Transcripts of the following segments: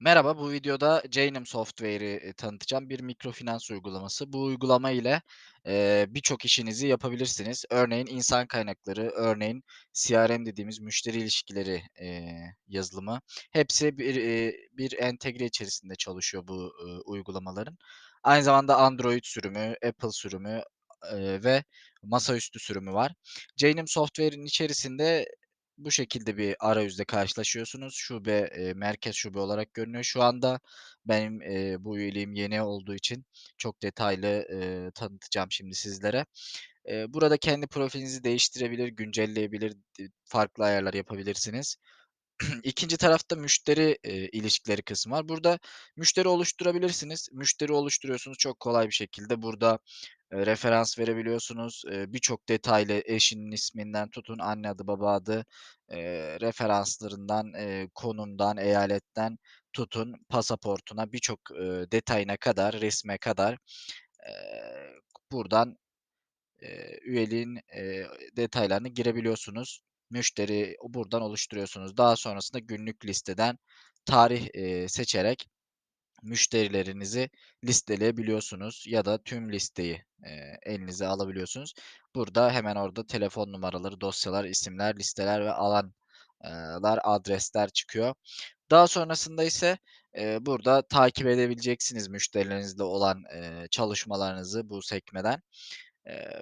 Merhaba, bu videoda Jainim Software'i, eee, tanıtacağım. Bir mikrofinans uygulaması. Bu uygulama ile, eee, birçok işinizi yapabilirsiniz. Örneğin insan kaynakları, örneğin CRM dediğimiz müşteri ilişkileri, eee, yazılımı. Hepsi bir, eee, bir entegre içerisinde çalışıyor bu, ııı, uygulamaların. Aynı zamanda Android sürümü, Apple sürümü, eee, ve masaüstü sürümü var. Jainim Software'in içerisinde bu şekilde bir arayüzle karşılaşıyorsunuz. Şube, eee, merkez şube olarak görünüyor. Şu anda benim, eee, bu üyeliğim yeni olduğu için çok detaylı, eee, tanıtacağım şimdi sizlere. Eee, burada kendi profilinizi değiştirebilir, güncelleyebilir, farklı ayarlar yapabilirsiniz. 2'nci tarafta müşteri, eee, ilişkileri kısmı var. Burada müşteri oluşturabilirsiniz. Müşteri oluşturuyorsunuz çok kolay bir şekilde. Burada, eee, referans verebiliyorsunuz. Eee, birçok detaylı eşinin isminden tutun, anne adı, baba adı, eee, referanslarından, eee, konumdan, eyaletten tutun, pasaportuna, birçok, eee, detayına kadar, resme kadar, eee, buradan, eee, üyeliğin, eee, detaylarını girebiliyorsunuz. Müşteri buradan oluşturuyorsunuz. Daha sonrasında günlük listeden tarih, eee, seçerek müşterilerinizi listeleyebiliyorsunuz ya da tüm listeyi, eee, elinize alabiliyorsunuz. Burada hemen orada telefon numaraları, dosyalar, isimler, listeler ve alan eee, adresler çıkıyor. Daha sonrasında ise, eee, burada takip edebileceksiniz müşterilerinizle olan, eee, çalışmalarınızı bu sekmeden.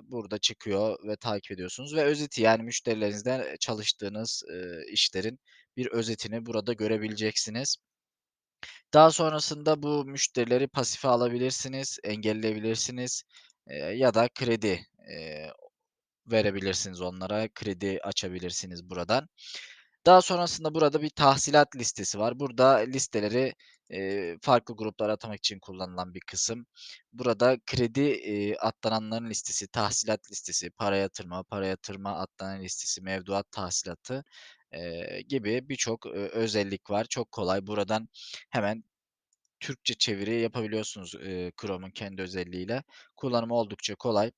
Burada çıkıyor ve takip ediyorsunuz ve özeti, yani müşterilerinizle çalıştığınız, işlerin bir özetini burada görebileceksiniz. Daha sonrasında bu müşterileri pasife alabilirsiniz, engelleyebilirsiniz, ya da kredi, verebilirsiniz onlara, kredi açabilirsiniz buradan. Daha sonrasında burada bir tahsilat listesi var. Burada listeleri, eee, farklı gruplara atamak için kullanılan bir kısım. Burada kredi, eee, atlananların listesi, tahsilat listesi, para yatırma, para yatırma atlanan listesi, mevduat tahsilatı, eee, gibi birçok, eee, özellik var. Çok kolay. Buradan hemen Türkçe çeviri yapabiliyorsunuz, eee, Chrome'un kendi özelliğiyle. Kullanımı oldukça kolay.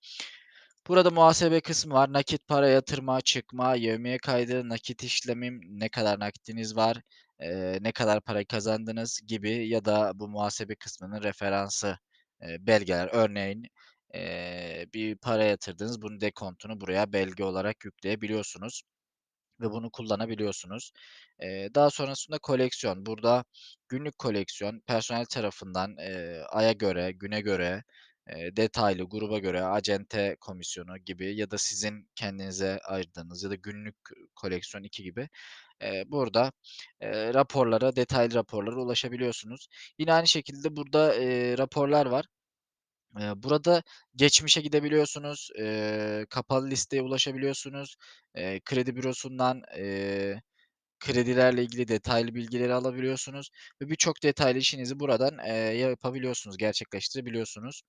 Burada muhasebe kısmı var. Nakit para yatırma, çıkma, yevmiye kaydı, nakit işlemim, ne kadar nakitiniz var, eee, ne kadar para kazandınız gibi ya da bu muhasebe kısmının referansı, eee, belgeler. Örneğin, eee, bir para yatırdınız, bunun dekontunu buraya belge olarak yükleyebiliyorsunuz ve bunu kullanabiliyorsunuz. Eee, daha sonrasında koleksiyon. Burada günlük koleksiyon personel tarafından, eee, aya göre, güne göre, detaylı, gruba göre, acente komisyonu gibi ya da sizin kendinize ayırdığınız ya da günlük koleksiyon 2 gibi, eee, burada, eee, raporlara, detaylı raporlara ulaşabiliyorsunuz. Yine aynı şekilde burada, eee, raporlar var. Eee, burada geçmişe gidebiliyorsunuz, eee, kapalı listeye ulaşabiliyorsunuz, eee, kredi bürosundan, eee, kredilerle ilgili detaylı bilgileri alabiliyorsunuz ve birçok detaylı işinizi buradan, eee, yapabiliyorsunuz, gerçekleştirebiliyorsunuz.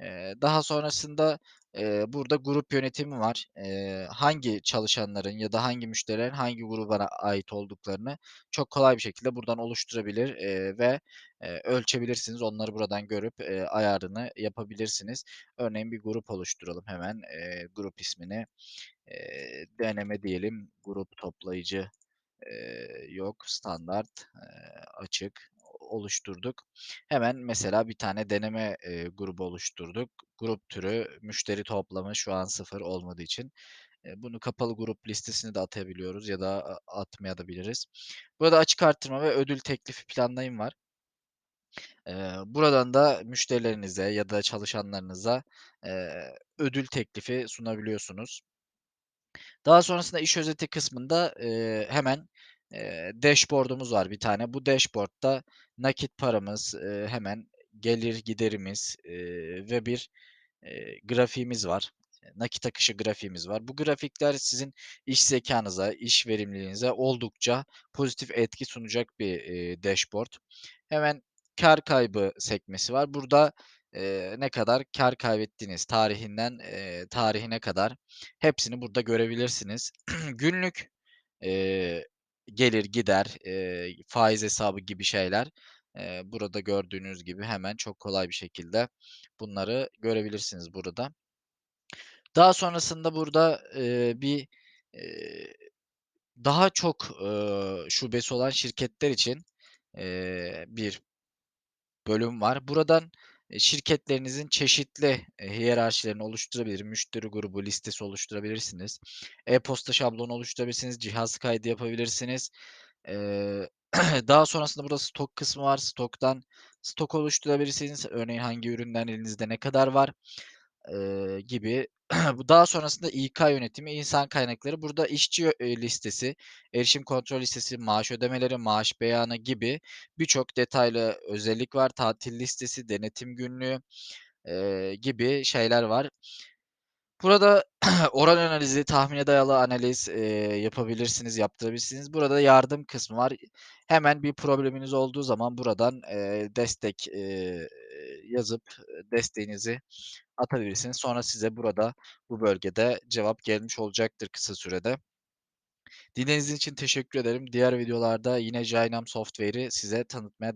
Eee, daha sonrasında, eee, burada grup yönetimi var. Eee, hangi çalışanların ya da hangi müşterilerin hangi gruba ait olduklarını çok kolay bir şekilde buradan oluşturabilir, eee, ve, eee, ölçebilirsiniz. Onları buradan görüp, eee, ayarını yapabilirsiniz. Örneğin bir grup oluşturalım hemen. Eee, grup ismini, eee, deneme diyelim. Grup toplayıcı Yok, standart, açık oluşturduk. Hemen mesela bir tane deneme, eee, grubu oluşturduk. Grup türü müşteri toplamı şu an sıfır olmadığı için, eee, bunu kapalı grup listesine de atabiliyoruz ya da a atmayabiliriz. Burada açık arttırma ve ödül teklifi planlayım var. Eee, buradan da müşterilerinize ya da çalışanlarınıza, eee, ödül teklifi sunabiliyorsunuz. Daha sonrasında iş özeti kısmında, eee, hemen, eee, dashboard'umuz var bir tane. Bu dashboard'da nakit paramız, eee, hemen gelir giderimiz, eee, ve bir, eee, grafiğimiz var. Nakit akışı grafiğimiz var. Bu grafikler sizin iş zekânıza, iş verimliliğinize oldukça pozitif etki sunacak bir, eee, dashboard. Hemen kâr kaybı sekmesi var. Burada, eee, ne kadar kâr kaybettiğiniz tarihinden, eee, tarihine kadar hepsini burada görebilirsiniz. Günlük, eee, gelir gider, eee, faiz hesabı gibi şeyler, eee, burada gördüğünüz gibi hemen çok kolay bir şekilde bunları görebilirsiniz burada. Daha sonrasında burada, eee, bir, eee, daha çok, ııı, şubesi olan şirketler için eee, bir bölüm var. Buradan, şirketlerinizin çeşitli, eee, hiyerarşilerini oluşturabilir, müşteri grubu listesi oluşturabilirsiniz. E-posta şablonu oluşturabilirsiniz, cihaz kaydı yapabilirsiniz. Eee, daha sonrasında burada stok kısmı var. Stoktan stok oluşturabilirsiniz. Örneğin hangi üründen elinizde ne kadar var, eee, gibi. Daha sonrasında İK yönetimi, insan kaynakları. Burada işçi listesi, erişim kontrol listesi, maaş ödemeleri, maaş beyanı gibi birçok detaylı özellik var. Tatil listesi, denetim günlüğü, eee, gibi şeyler var. Burada oran analizi, tahmine dayalı analiz, eee, yapabilirsiniz, yaptırabilirsiniz. Burada yardım kısmı var. Hemen bir probleminiz olduğu zaman buradan, eee, destek, eee, yazıp, desteğinizi atabilirsiniz. Sonra size burada, bu bölgede cevap gelmiş olacaktır kısa sürede. Dinlediğiniz için teşekkür ederim. Diğer videolarda yine Jainam Software'i size tanıtmaya